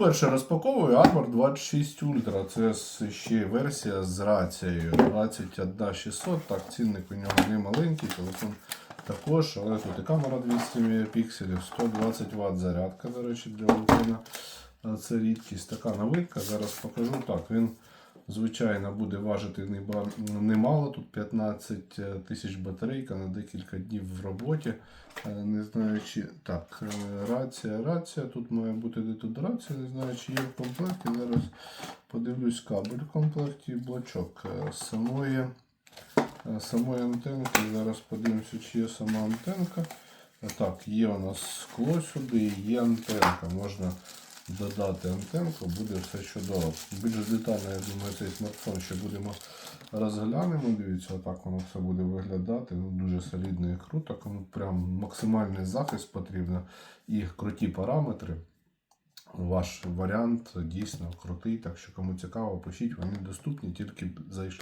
Вперше розпаковую Armor 26 Ultra. Це ще версія з рацією 21600. Так, цінник у нього не маленький, телефон також, але тут і камера 200 мегапікселів, 120 Вт зарядка, до речі, для iPhone. А Це рідкість. Така новинка. Зараз покажу. Так, він звичайно буде важити немало. Тут 15 тисяч батарейка на декілька днів в роботі. Е, Не знаю, чи так, е, рація, рація. Тут має бути де тут рація, не знаю, чи є в комплекті. Зараз подивлюсь кабель в комплекті і блочок Е, самої, е, самої антенки. Зараз подивимося, чи є сама антенка. Е, Так, є у нас скло сюди, є антенка. Можна додати антенку, буде все чудово. Більш детально, я думаю, цей смартфон ще будемо розглянемо. Дивіться, отак воно все буде виглядати. Ну, дуже солідно і круто. Кому прям максимальний захист потрібно і круті параметри. Ваш варіант дійсно крутий. Так що кому цікаво, пишіть, вони доступні, тільки зайшли.